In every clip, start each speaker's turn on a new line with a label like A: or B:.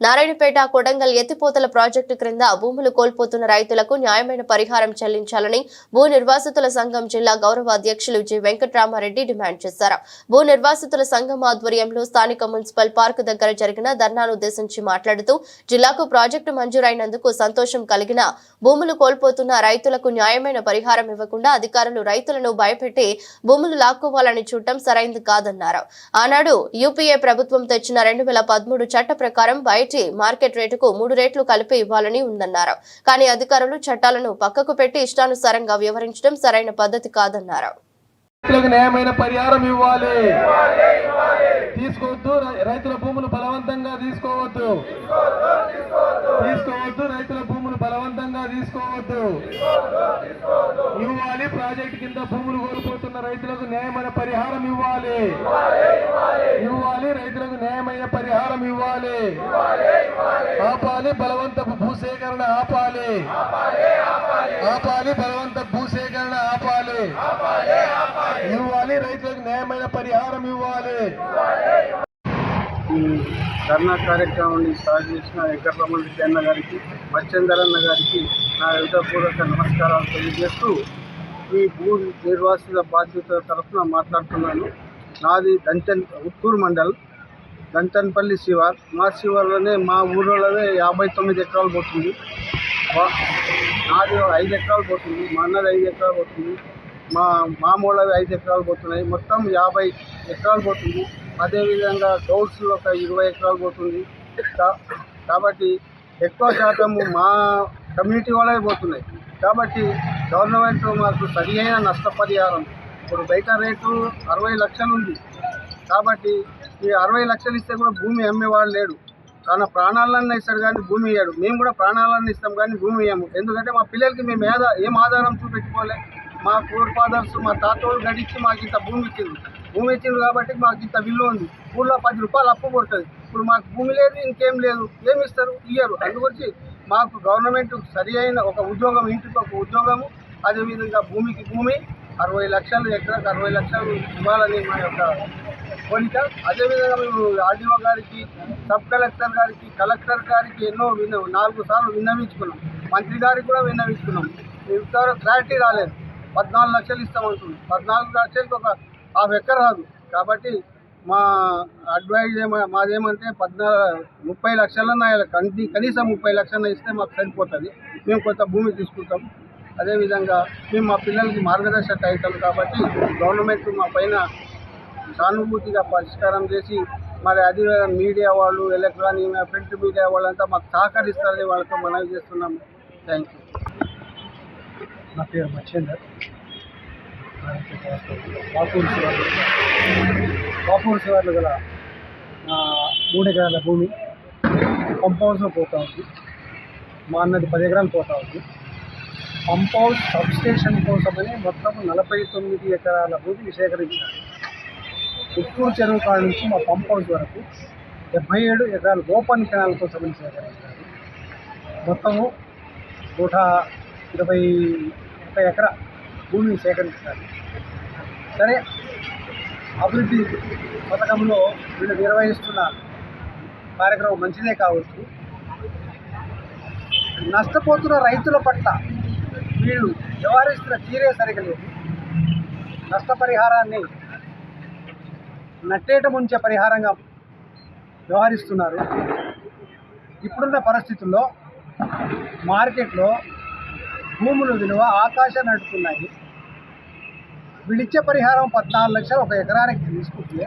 A: నారాయణపేట కొడంగల్ ఎత్తిపోతల ప్రాజెక్టు క్రింద భూములు కోల్పోతున్న రైతులకు న్యాయమైన పరిహారం చెల్లించాలని భూ నిర్వాసితుల సంఘం జిల్లా గౌరవ అధ్యక్షులు జి వెంకట్రామారెడ్డి డిమాండ్ చేశారు. భూ నిర్వాసితుల సంఘం ఆధ్వర్యంలో స్థానిక మున్సిపల్ పార్క్ దగ్గర జరిగిన ధర్నాను ఉద్దేశించి మాట్లాడుతూ జిల్లాకు ప్రాజెక్టు మంజూరైనందుకు సంతోషం కలిగిన భూములు కోల్పోతున్న రైతులకు న్యాయమైన పరిహారం ఇవ్వకుండా అధికారులు రైతులను భయపెట్టి భూములు లాక్కోవాలని చూడటం సరైంది కాదన్నారు. ఆనాడు యూపీఏ ప్రభుత్వం తెచ్చిన రెండు వేల పదమూడు చట్ట ప్రకారం బయట మార్కెట్ రేటుకు మూడు రేట్లు కలిపి ఇవ్వాలని ఉందన్నారు. కానీ అధికారులు చట్టాలను పక్కకు పెట్టి ఇష్టానుసారంగా వ్యవహరించడం సరైన పద్ధతి కాదన్నారు.
B: రైతులకు న్యాయమైన పరిహారం ఇవ్వాలి. తీసుకోవద్దు రైతుల భూములు బలవంతంగా తీసుకోవద్దు. తీసుకోవద్దు రైతుల భూములు బలవంతంగా తీసుకోవద్దు. ఇవ్వాలి ప్రాజెక్ట్ కింద భూములు కోల్పోతున్న రైతులకు న్యాయమైన పరిహారం ఇవ్వాలి. ఇవ్వాలి రైతు పరిహారం ఇవ్వాలి. ఆపాలి బలవంతపు భూసేకరణ ఆపాలి. ఆపాలి బలవంత భూసేకరణ ఆపాలి. ఇవ్వాలి రైతులకు న్యాయమైన పరిహారం ఇవ్వాలి.
C: ఈ ధర్నా కార్యక్రమాన్ని స్టార్ట్ చేసిన వెంకటరమణ అన్న గారికి అన్న గారికి నా హృదయపూర్వక నమస్కారాలు తెలియజేస్తూ ఈ భూ నిర్వాసిత బాధ్యత తరఫున మాట్లాడుతున్నాను. నాది దంచన్ ఉత్తూరు మండల్. దంచన్పల్లి శివార్ మా శివార్లోనే మా ఊళ్ళోనే యాభై తొమ్మిది ఎకరాలు పోతుంది. నాది ఐదు ఎకరాలు పోతుంది. మా అన్నది ఐదు ఎకరాలు పోతుంది. మా మామూలవి ఐదు ఎకరాలు పోతున్నాయి. మొత్తం యాభై ఎకరాలు పోతుంది. అదేవిధంగా గౌడ్స్ ఒక ఇరవై ఎకరాలు పోతుంది. కాబట్టి ఎక్కువ శాతం మా కమ్యూనిటీ వాళ్ళే పోతున్నాయి. కాబట్టి గవర్నమెంట్ మాకు సరియైన నష్టపరిహారం. ఇప్పుడు బయట రేటు అరవై లక్షలు ఉంది కాబట్టి ఈ అరవై లక్షలు ఇస్తే కూడా భూమి అమ్మేవాడు లేడు. తన ప్రాణాలన్నీ ఇస్తాడు కానీ భూమి ఇయ్యాడు. మేము కూడా ప్రాణాలన్నీ ఇస్తాం కానీ భూమి ఇయ్యాము. ఎందుకంటే మా పిల్లలకి మేము ఏదా ఏం ఆధారం చూపెట్టుకోలే. మా ఫోర్ ఫాదర్స్ మా తాతోళ్ళు గడిచి మాకు ఇంత భూమి ఇచ్చింది భూమి ఇచ్చింది కాబట్టి మాకు ఇంత విలువ ఉంది. ఊళ్ళో పది రూపాయలు అప్పు కొడుతుంది. ఇప్పుడు మాకు భూమి లేదు ఇంకేం లేదు. ఏమి ఇస్తారు? ఇయ్యరు. అందుకొచ్చి మాకు గవర్నమెంట్ సరి అయిన ఒక ఉద్యోగం ఇంటికి ఒక ఉద్యోగము. అదేవిధంగా భూమికి భూమి. అరవై లక్షలు ఎకరాకు అరవై లక్షలు ఇవ్వాలని మా యొక్క కోరిక అదేవిధంగా మేము ఆర్డీఓ గారికి సబ్ కలెక్టర్ గారికి కలెక్టర్ గారికి ఎన్నో విన్న నాలుగు సార్లు విన్నవించుకున్నాం. మంత్రి గారికి కూడా విన్నవించుకున్నాం. ఇంతవరకు క్లారిటీ రాలేదు. పద్నాలుగు లక్షలు ఇస్తామంటున్నాం. పద్నాలుగు లక్షలకి ఒక హాఫ్ ఎక్కర్ రాదు. కాబట్టి మా అడ్వైజ్ ఏమ మాదేమంటే పద్నాలుగు ముప్పై లక్షలన్నా కనీ కనీసం ముప్పై లక్షల ఇస్తే మాకు సరిపోతుంది. మేము కొంత భూమి తీసుకుంటాం. అదేవిధంగా మేము మా పిల్లలకి మార్గదర్శక అవుతాం కాబట్టి గవర్నమెంట్ మా పైన సానుభూతిగా పరిష్కారం చేసి మరి అది మీడియా వాళ్ళు ఎలక్ట్రానిక్ ప్రింట్ మీడియా వాళ్ళంతా మాకు సహకరిస్తారని వాళ్ళతో మనవి చేస్తున్నాము థ్యాంక్ యూ
D: నా పేరు మచ్చేందర్. బాపూర్ శివార్లు బాపూర్ శివార్లు గల మూడు ఎకరాల భూమి పంప్ హౌస్లో పోతా ఉంది. మా అన్నది పది ఎకరాలు పోతా ఉంది. పంప్ హౌస్ సబ్ స్టేషన్ కోసమని మొత్తం నలభై తొమ్మిది ఎకరాల భూమిని సేకరించారు. ఉత్తూరు చెరువు కాడ నుంచి మా పంప్ హౌస్ వరకు డెబ్బై ఏడు ఎకరాలు ఓపెన్ కెనాల్తో కోసమని సేకరించారు. మొత్తము నూట ఇరవై ఒక ఎకరా భూమిని సేకరించారు. సరే అభివృద్ధి పథకంలో వీళ్ళు నిర్వహిస్తున్న కార్యక్రమం మంచిదే కావచ్చు. నష్టపోతున్న రైతుల పట్ల వీళ్ళు వ్యవహరిస్తున్న తీరే సరిగా లేదు నష్టపరిహారాన్ని నట్టేట ముంచే పరిహారంగా వ్యవహరిస్తున్నారు. ఇప్పుడున్న పరిస్థితుల్లో మార్కెట్లో భూముల విలువ ఆకాశం నడుపుతున్నాయి. వీళ్ళిచ్చే పరిహారం పద్నాలుగు లక్షలు ఒక ఎకరానికి తీసుకుంటే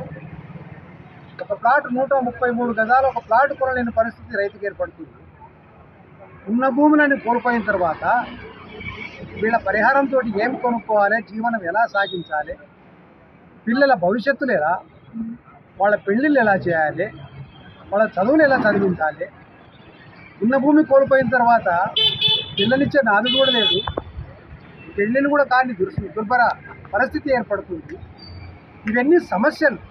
D: ఒక ప్లాట్ నూట ముప్పై మూడు గజాలు ఒక ప్లాట్ కొనలేని పరిస్థితి రైతుకు ఏర్పడుతుంది. ఉన్న భూములను కోల్పోయిన తర్వాత వీళ్ళ పరిహారంతో ఏం కొనుక్కోవాలి జీవనం ఎలా సాగించాలి పిల్లల భవిష్యత్తు లేదా వాళ్ళ పెళ్ళిళ్ళు ఎలా చేయాలి? వాళ్ళ చదువులు ఎలా చదివించాలి? ఉన్న భూమి కోల్పోయిన తర్వాత పిల్లలిచ్చే నాది కూడా లేదు. పెళ్ళిళ్ళు కూడా కాని దుర్భర పరిస్థితి ఏర్పడుతుంది. ఇవన్నీ సమస్యలు.